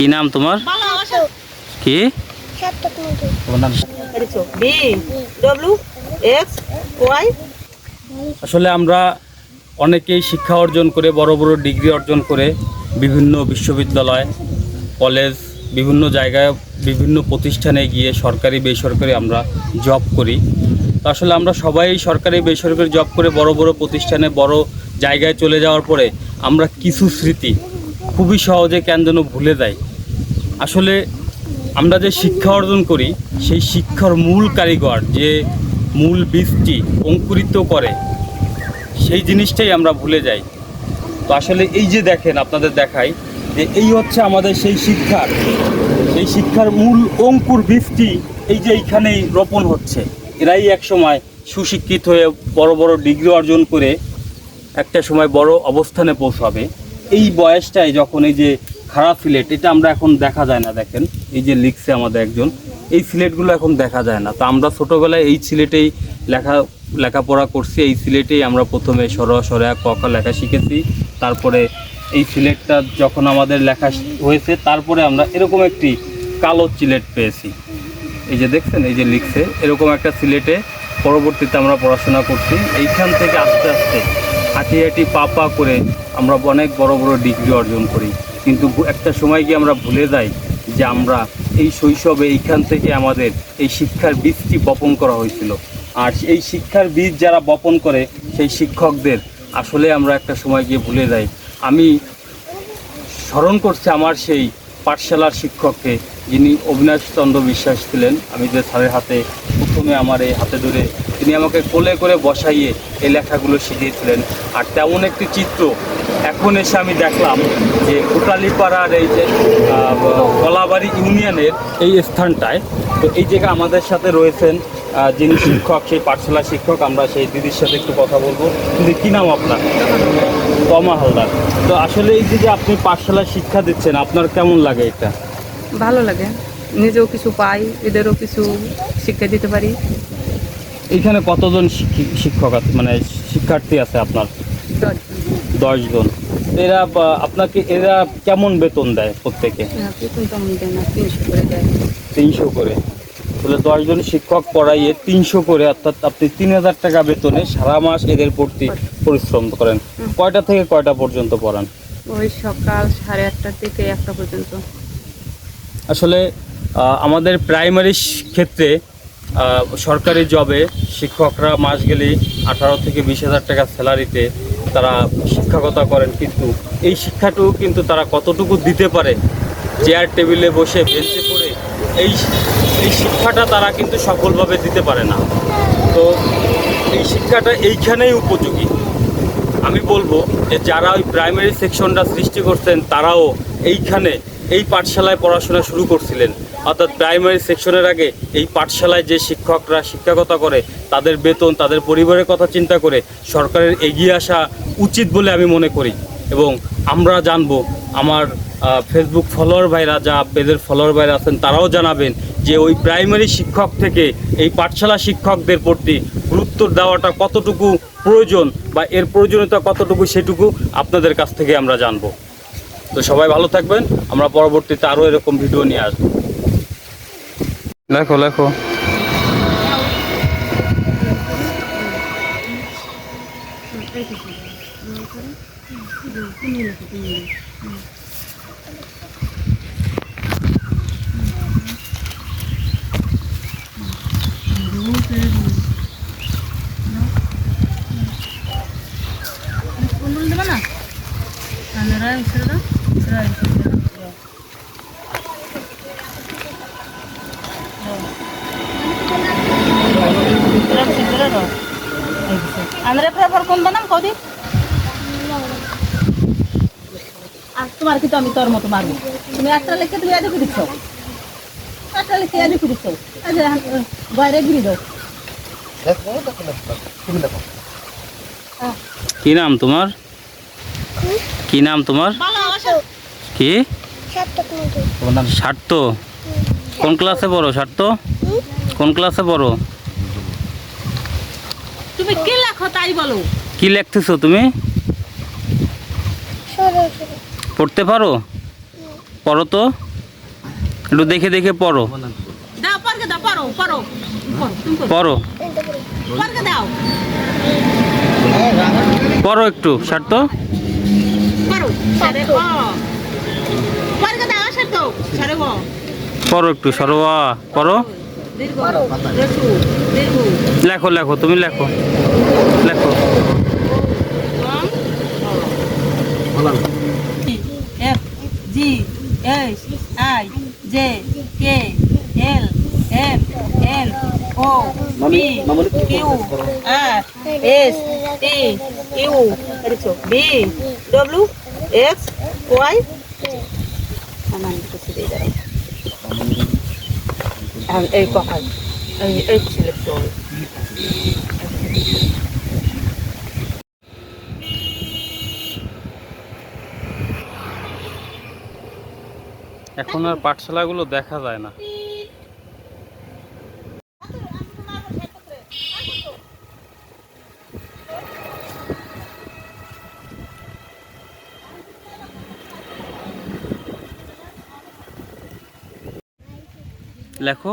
কি নাম তোমার? কি? আসলে আমরা অনেকেই শিক্ষা অর্জন করে বড় বড় ডিগ্রি অর্জন করে বিভিন্ন বিশ্ববিদ্যালয় কলেজ বিভিন্ন জায়গায় বিভিন্ন প্রতিষ্ঠানে গিয়ে সরকারি বেসরকারি আমরা জব করি। তো আসলে আমরা সবাই সরকারি বেসরকারি জব করে বড় বড় প্রতিষ্ঠানে বড় জায়গায় চলে যাওয়ার পরে আমরা কিছু স্মৃতি খুবই সহজে কেন যেন ভুলে যাই। আসলে আমরা যে শিক্ষা অর্জন করি, সেই শিক্ষার মূল কারিগর যে মূল বীজটি অঙ্কুরিত করে, সেই জিনিসটাই আমরা ভুলে যাই। তো আসলে এই যে দেখেন আপনাদের দেখাই, যে এই হচ্ছে আমাদের সেই শিক্ষার সেই শিক্ষার মূল অঙ্কুর বীজটি এই যে এইখানেই রোপণ হচ্ছে। এরাই এক সময় সুশিক্ষিত হয়ে বড় বড় ডিগ্রি অর্জন করে একটা সময় বড় অবস্থানে পৌঁছাবে। এই বয়সটাই যখন এই যে খারাপ সিলেট এটা আমরা এখন দেখা যায় না, দেখেন। এই যে লিখছে আমাদের একজন, এই সিলেটগুলো এখন দেখা যায় না। তো আমরা ছোটোবেলায় এই সিলেটেই লেখা, লেখাপড়া করছি, এই সিলেটেই আমরা প্রথমে সর সরা ককা লেখা শিখেছি। তারপরে এই সিলেটটা যখন আমাদের লেখা হয়েছে, তারপরে আমরা এরকম একটি কালো সিলেট পেয়েছি। এই যে দেখছেন, এই যে লিখছে, এরকম একটা সিলেটে পরবর্তীতে আমরা পড়াশোনা করছি। এইখান থেকে আস্তে আস্তে হাঁটি হাঁটি পা পা করে আমরা অনেক বড় বড় ডিগ্রি অর্জন করি। কিন্তু একটা সময় গিয়ে আমরা ভুলে যাই যে আমরা এই শৈশবে এইখান থেকে আমাদের এই শিক্ষার বীজটি বপন করা হয়েছিল। আর এই শিক্ষার বীজ যারা বপন করে, সেই শিক্ষকদের আসলে আমরা একটা সময় গিয়ে ভুলে যাই। আমি স্মরণ করছে আমার সেই পাঠশালার শিক্ষককে, যিনি অবিনাশ চন্দ্র বিশ্বাস ছিলেন। আমি যে স্যারের হাতে প্রথমে আমার এই হাতে ধরে তিনি আমাকে কোলে করে বসাইয়ে এই লেখাগুলো শিখিয়েছিলেন। আর তেমন একটি চিত্র এখন এসে আমি দেখলাম যে কোটালিপাড়ার এই যে কলাবাড়ি ইউনিয়নের এই স্থানটায়, তো এই জায়গায় আমাদের সাথে রয়েছেন যিনি শিক্ষক, সেই পাঠশালা শিক্ষক, আমরা সেই দিদির সাথে একটু কথা বলব। দিদি, কী নাম আপনার? তমা হালদার। তো আসলে এই যে আপনি পাঠশালায় শিক্ষা দিচ্ছেন, আপনার কেমন লাগে এটা? ভালো লাগে। নিজেও কিছু পাই, এদেরও কিছু শিক্ষা দিতে পারি। এইখানে কতজন শিক্ষি- শিক্ষক আছে মানে শিক্ষার্থী আছে আপনার? দশজন এরা আপনাকে এরা কেমন বেতন দেয় প্রত্যেকে? তিনশো করে। তাহলে দশজন শিক্ষক পড়াইয়ে তিনশো করে অর্থাৎ আপনি তিন হাজার টাকা বেতনে সারা মাস এদের প্রতি পরিশ্রম করেন। কয়টা থেকে কয়টা পর্যন্ত পড়ান? ওই সকাল সাড়ে আটটা থেকে একটা পর্যন্ত। আসলে আমাদের প্রাইমারি ক্ষেত্রে সরকারি জবে শিক্ষকরা মাস গেলেই আঠারো থেকে বিশ হাজার টাকা স্যালারিতে তারা শিক্ষকতা করেন। কিন্তু এই শিক্ষাটুকু কিন্তু তারা কতটুকু দিতে পারে? চেয়ার টেবিলে বসে বেঞ্চে করে এই এই শিক্ষাটা তারা কিন্তু সফলভাবে দিতে পারে না। তো এই শিক্ষাটা এইখানেই উপযোগী। আমি বলব যে যারা ওই প্রাইমারি সেকশনটা সৃষ্টি করছেন, তারাও এইখানে এই পাঠশালায় পড়াশোনা শুরু করছিলেন। অর্থাৎ প্রাইমারি সেকশনের আগে এই পাঠশালায় যে শিক্ষকরা শিক্ষকতা করে, তাদের বেতন, তাদের পরিবারের কথা চিন্তা করে সরকারের এগিয়ে আসা উচিত বলে আমি মনে করি। এবং আমরা জানব, আমার ফেসবুক ফলোয়ার ভাইরা যা পেজের ফলোয়ার ভাইরা আছেন, তারাও জানাবেন যে ওই প্রাইমারি শিক্ষক থেকে এই পাঠশালা শিক্ষকদের প্রতি গুরুত্ব দেওয়াটা কতটুকু প্রয়োজন বা এর প্রয়োজনীয়তা কতটুকু সেটুকু আপনাদের কাছ থেকে আমরা জানব। তো সবাই ভালো থাকবেন, আমরা পরবর্তীতে আরও এরকম ভিডিও নিয়ে আসব। লাখো লাখো Thank you. তোমার কিন্তু আমি তোর মতো মারবো। তুমি একটা লেখে তুমি আজ দিচ্ছ। একটা লেখে আজ দিচ্ছ। বাইরে গিরি দাও। কি নাম তোমার? কি নাম তোমার? কি? স্বার্থ কোন ক্লাসে পড়ো স্বার্থ কোন ক্লাসে পড়ো? তুমি কি লেখো তাই বলো। কি লিখতেছো তুমি? পড়তে পারো? পড়ো তো। একটু দেখে দেখে পড়ো। পড়ো পড়ো। একটু আসর তো। পড়ো একটু সরোয়া পড়ো। লেখো লেখো তুমি লেখো। লেখো। P Q R S T U B W X Y আমার কিছু দিয়ে দাও এই কথা এই এই সিলেক্ট করো এখন আর পাঠশালাগুলো দেখা যায় না। লেখো।